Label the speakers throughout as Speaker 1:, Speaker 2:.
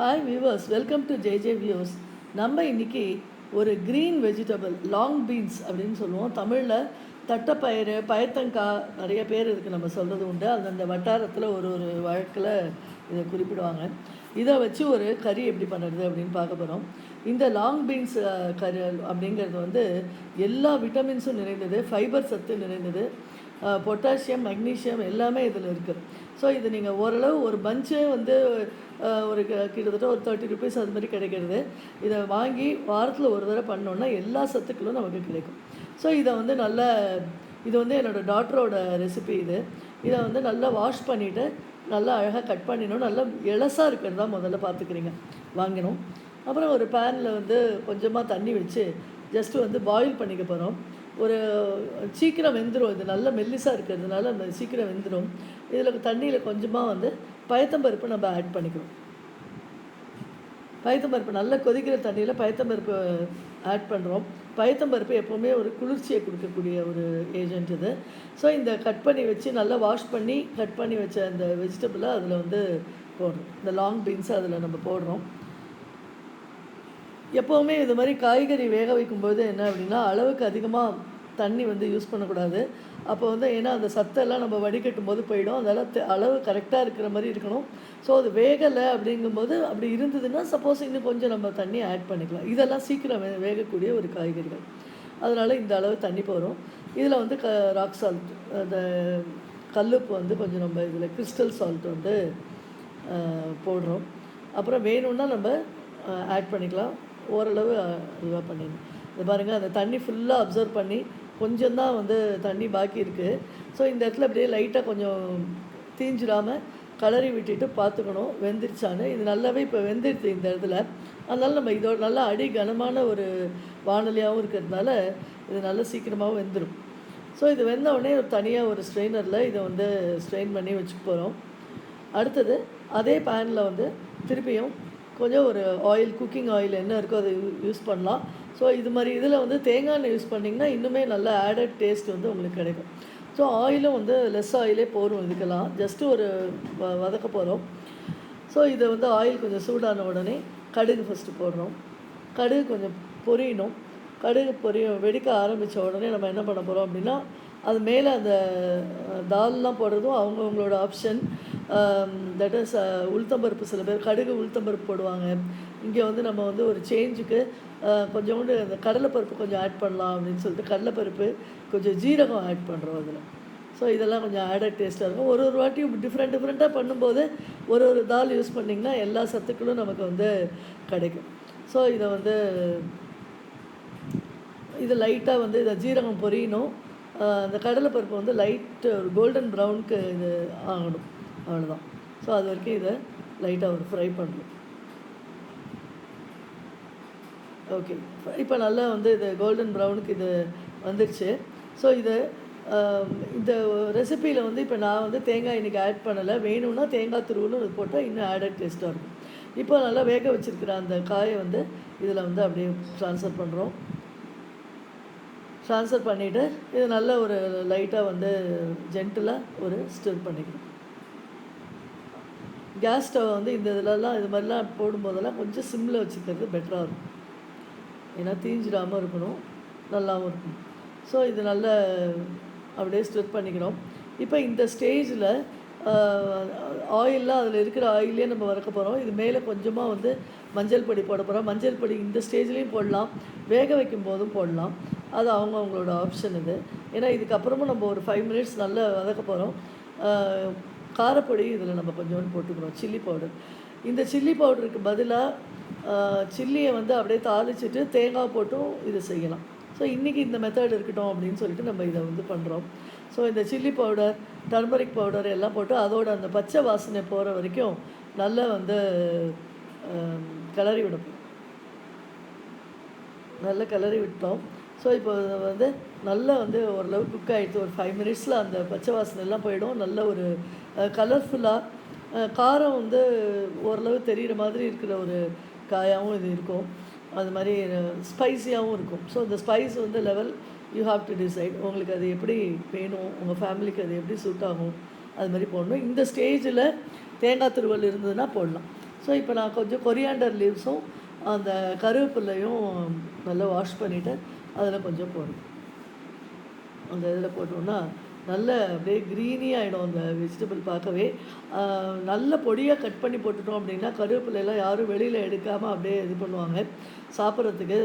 Speaker 1: Hi viewers welcome to JJ views நம்ம இன்னைக்கு ஒரு க்ரீன் வெஜிடபிள் லாங் பீன்ஸ் அப்படின்னு சொல்லுவோம். தமிழில் தட்டைப்பயிறு பயத்தங்காய் நிறைய பேர் இதுக்கு நம்ம சொல்கிறது உண்டு. அந்தந்த வட்டாரத்தில் ஒரு ஒரு வழக்கில் இதை குறிப்பிடுவாங்க. இதை வச்சு ஒரு கறி எப்படி பண்ணுறது அப்படின்னு பார்க்க போகிறோம் இந்த லாங் பீன்ஸ் கறி அப்படிங்கிறது வந்து எல்லா விட்டமின்ஸும் நிறைந்தது ஃபைபர் சத்து நிறைந்தது. பொட்டாசியம் மெக்னீஷியம் எல்லாமே இதில் இருக்குது ஸோ இது நீங்கள் ஓரளவு ஒரு பஞ்சே வந்து ஒரு கிட்டத்தட்ட ஒரு தேர்ட்டி ருபீஸ் அது மாதிரி கிடைக்கிறது. இதை வாங்கி வாரத்தில் ஒரு தடவை பண்ணோன்னா எல்லா சத்துக்களும் நமக்கு கிடைக்கும். ஸோ இதை வந்து நல்ல இது வந்து என்னோடய டாக்டரோட ரெசிபி இது. இதை வந்து நல்லா வாஷ் பண்ணிவிட்டு நல்லா அழகாக கட் பண்ணிடணும். நல்லா இலசாக இருக்கிறதா முதல்ல பார்த்துக்கிறீங்க. வாங்கணும். அப்புறம் ஒரு பேனில் வந்து கொஞ்சமாக தண்ணி வச்சு ஜஸ்ட்டு வந்து பாயில் பண்ணிக்க போகிறோம் ஒரு சீக்கிரம் வெந்துடும் இது நல்ல மெல்லிசாக இருக்கிறதுனால அந்த சீக்கிரம் வெந்துடும் இதில் தண்ணியில் கொஞ்சமாக வந்து பயத்தம்பருப்பு நம்ம ஆட் பண்ணிக்கிறோம் பயத்தம்பருப்பு நல்லா கொதிக்கிற தண்ணியில் பயத்தம்பருப்பு ஆட் பண்ணுறோம் பயத்தம்பருப்பு எப்போவுமே ஒரு குளிர்ச்சியை கொடுக்கக்கூடிய ஒரு ஏஜென்ட் இது. ஸோ இந்த கட் பண்ணி வச்சு நல்லா வாஷ் பண்ணி கட் பண்ணி வச்ச அந்த வெஜிடபிளை அதில் வந்து போடுறோம் இந்த லாங் பீன்ஸை அதில் நம்ம போடுறோம். எப்போவுமே இது மாதிரி காய்கறி வேக வைக்கும்போது என்ன அப்படின்னா அளவுக்கு அதிகமாக தண்ணி வந்து யூஸ் பண்ணக்கூடாது. அப்போ வந்து ஏன்னா அந்த சத்தெல்லாம் நம்ம வடிகட்டும் போது போயிடும். அதனால் அளவு கரெக்டாக இருக்கிற மாதிரி இருக்கணும். ஸோ அது வேகலை அப்படிங்கும்போது அப்படி இருந்ததுன்னா சப்போஸ் இன்னும் கொஞ்சம் நம்ம தண்ணி ஆட் பண்ணிக்கலாம். இதெல்லாம் சீக்கிரம் வே வேகக்கூடிய ஒரு காய்கறிகள். அதனால் இந்த அளவு தண்ணி போகிறோம் இதில் வந்து க ராக் சால்ட் அந்த கல்லுப்பு வந்து கொஞ்சம் நம்ம இதில் கிறிஸ்டல் சால்ட் வந்து போடுறோம். அப்புறம் வேணும்னா நம்ம ஆட் பண்ணிக்கலாம். ஓரளவு இதுவாக பண்ணிடணும் இது பாருங்கள் அந்த தண்ணி ஃபுல்லாக அப்சர்வ் பண்ணி கொஞ்சம் தான் வந்து தண்ணி பாக்கி இருக்குது ஸோ இந்த இடத்துல அப்படியே லைட்டாக கொஞ்சம் தீஞ்சிடாமல் கலரி விட்டுட்டு பார்த்துக்கணும். வெந்துருச்சான்னு. இது நல்லாவே இப்போ வெந்துருச்சு இந்த இடத்துல. அதனால் நம்ம இதோட நல்லா அடி கனமான ஒரு வானொலியாகவும் இருக்கிறதுனால இது நல்லா சீக்கிரமாகவும் வெந்துடும் ஸோ இது வெந்த உடனே ஒரு தனியாக ஒரு ஸ்ட்ரெயினரில் இதை வந்து ஸ்ட்ரெயின் பண்ணி வச்சுக்க போகிறோம் அடுத்தது அதே பேனில் வந்து திருப்பியும் கொஞ்சம் ஒரு ஆயில் குக்கிங் ஆயில் என்ன இருக்கோ அதை யூஸ் பண்ணலாம். ஸோ இது மாதிரி இதில் வந்து தேங்காய் எண்ணெய் யூஸ் பண்ணிங்கன்னா இன்னுமே நல்ல ஆடட் டேஸ்ட் வந்து உங்களுக்கு கிடைக்கும். ஸோ ஆயிலும் வந்து லெஸ் ஆயிலே போகிறோம் இதுக்கெல்லாம். ஜஸ்ட்டு ஒரு வ- வதக்க போகிறோம் ஸோ இதை வந்து ஆயில் கொஞ்சம் சூடான உடனே கடுகு ஃபஸ்ட்டு போடுறோம். கடுகு கொஞ்சம் பொரியணும். கடுகு பொரிய வெடிக்க ஆரம்பித்த உடனே நம்ம என்ன பண்ண போகிறோம் அப்படின்னா அது மேலே அந்த தால்லாம் போடுறதும் அவங்கவுங்களோட ஆப்ஷன் தட் இஸ் உளுத்தம்பருப்பு சில பேர் கடுகு உளுத்தம்பருப்பு போடுவாங்க. இங்கே வந்து நம்ம வந்து ஒரு சேஞ்சுக்கு கொஞ்சோண்டு அந்த கடலைப்பருப்பு கொஞ்சம் ஆட் பண்ணலாம் அப்படின்னு சொல்லிட்டு கடலைப்பருப்பு கொஞ்சம் ஜீரகம் ஆட் பண்ணுறோம் அதில் ஸோ இதெல்லாம் கொஞ்சம் ஆடட் டேஸ்ட்டாக இருக்கும். ஒரு ஒரு வாட்டியும் டிஃப்ரெண்ட் டிஃப்ரெண்ட்டாக பண்ணும்போது ஒரு ஒரு தால் யூஸ் பண்ணிங்கன்னா எல்லா சத்துக்களும் நமக்கு வந்து கிடைக்கும். ஸோ இதை வந்து இது லைட்டாக வந்து இதை ஜீரகம் பொரியணும். அந்த கடலைப்பருப்பு வந்து லைட்டு ஒரு கோல்டன் ப்ரௌனுக்கு இது ஆகணும். அவ்வளோதான் ஸோ அது வரைக்கும் இதை லைட்டாக ஒரு ஃப்ரை பண்ணுறோம் ஓகே இப்போ நல்லா வந்து இது கோல்டன் ப்ரௌனுக்கு இது வந்துடுச்சு ஸோ இது இந்த ரெசிப்பியில் வந்து இப்போ நான் வந்து தேங்காய் இன்றைக்கி ஆட் பண்ணலை. வேணும்னா தேங்காய் துருவலும் இது போட்டால் இன்னும் ஆடட் டேஸ்ட்டாக இருக்கும். இப்போ நல்லா வேக வச்சிருக்கிற அந்த காயை வந்து இதில் வந்து அப்படியே ட்ரான்ஸ்ஃபர் பண்ணுறோம் ட்ரான்ஸ்ஃபர் பண்ணிவிட்டு இது நல்ல ஒரு லைட்டாக வந்து ஜென்டிலாக ஒரு ஸ்டிர் பண்ணிக்கணும். கேஸ் ஸ்டவ் வந்து இந்த இதுலலாம் இது மாதிரிலாம் போடும்போதெல்லாம் கொஞ்சம் சிம்மில் வச்சுக்கிறது பெட்டராக இருக்கும். ஏன்னா தீஞ்சிடாமல் இருக்கணும். நல்லாவும் இருக்கும். ஸோ இது நல்ல அப்படியே ஸ்டிர் பண்ணிக்கணும். இப்போ இந்த ஸ்டேஜில் ஆயிலெலாம் அதில் இருக்கிற ஆயிலே நம்ம வறுக்க போகிறோம் இது மேலே கொஞ்சமாக வந்து மஞ்சள் பொடி போட போகிறோம் மஞ்சள் பொடி இந்த ஸ்டேஜ்லேயும் போடலாம். வேக வைக்கும் போதும் போடலாம். அது அவங்க அவங்களோட ஆப்ஷன் இது. ஏன்னா இதுக்கப்புறமும் நம்ம ஒரு ஃபைவ் மினிட்ஸ் நல்லா வதக்க போகிறோம் காரப்பொடி இதில் நம்ம கொஞ்சோண்டு போட்டுக்கிறோம் சில்லி பவுடர் இந்த சில்லி பவுடருக்கு பதிலாக சில்லியை வந்து அப்படியே தாளிச்சிட்டு தேங்காய் போட்டும் இது செய்யலாம். ஸோ இன்றைக்கி இந்த மெத்தட் இருக்கட்டும் அப்படின்னு சொல்லிட்டு நம்ம இதை வந்து பண்ணுறோம் ஸோ இந்த சில்லி பவுடர் டர்மரிக் பவுடர் எல்லாம் போட்டு அதோட அந்த பச்சை வாசனை போகிற வரைக்கும் நல்லா வந்து கிளறி விடணும். நல்லா கிளறி விட்டோம். ஸோ இப்போ வந்து நல்லா வந்து ஓரளவு குக் ஆகிடுது ஒரு ஃபைவ் மினிட்ஸில் அந்த பச்சை வாசனை எல்லாம் போயிடும். நல்ல ஒரு கலர்ஃபுல்லாக காரம் வந்து ஓரளவு தெரிகிற மாதிரி இருக்கிற ஒரு காயாகவும் இது இருக்கும். அது மாதிரி ஸ்பைஸியாகவும் இருக்கும். ஸோ இந்த ஸ்பைஸ் வந்து level you have to decide உங்களுக்கு அது எப்படி வேணும்? உங்கள் ஃபேமிலிக்கு அது எப்படி சூட் ஆகும்? அது மாதிரி போடணும். இந்த ஸ்டேஜில் தேங்காய் துருவல் இருந்ததுன்னா போடலாம். ஸோ இப்போ நான் கொஞ்சம் கொரியாண்டர் லீவ்ஸும் அந்த கருவேப்பிலையும் நல்லா வாஷ் பண்ணிவிட்டு அதில் கொஞ்சம் போடணும் அந்த இதில் போட்டோம்னா நல்ல அப்படியே க்ரீனி ஆகிடும் அந்த வெஜிடபிள் பார்க்கவே. நல்ல பொடியாக கட் பண்ணி போட்டுட்டோம் அப்படின்னா கருவேப்பிலையெல்லாம் யாரும் வெளியில் எடுக்காமல் அப்படியே இது பண்ணுவாங்க. சாப்பிட்றதுக்கு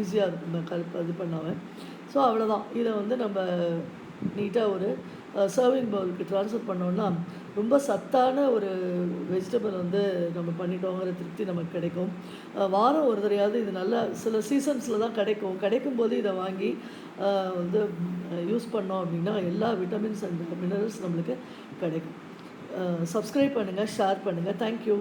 Speaker 1: ஈஸியாக இருக்கும். கருப்பு இது பண்ணாமல் ஸோ அவ்வளோதான் இதை வந்து நம்ம நீட்டாக ஒரு சர்விங் பவுலுக்கு ட்ரான்ஸ்ஃபர் பண்ணோம்னா ரொம்ப சத்தான ஒரு வெஜிடபிள் வந்து நம்ம பண்ணிட்டோங்கிற திருப்தி நமக்கு கிடைக்கும். வாரம் ஒரு தடையாவது இது நல்லா சில சீசன்ஸில் தான் கிடைக்கும். கிடைக்கும் போது இதை வாங்கி வந்து யூஸ் பண்ணோம் அப்படின்னா எல்லா விட்டமின்ஸ் அண்ட் மினரல்ஸ் நம்மளுக்கு கிடைக்கும். சப்ஸ்கிரைப் பண்ணுங்கள் ஷேர் பண்ணுங்கள் தேங்க்யூ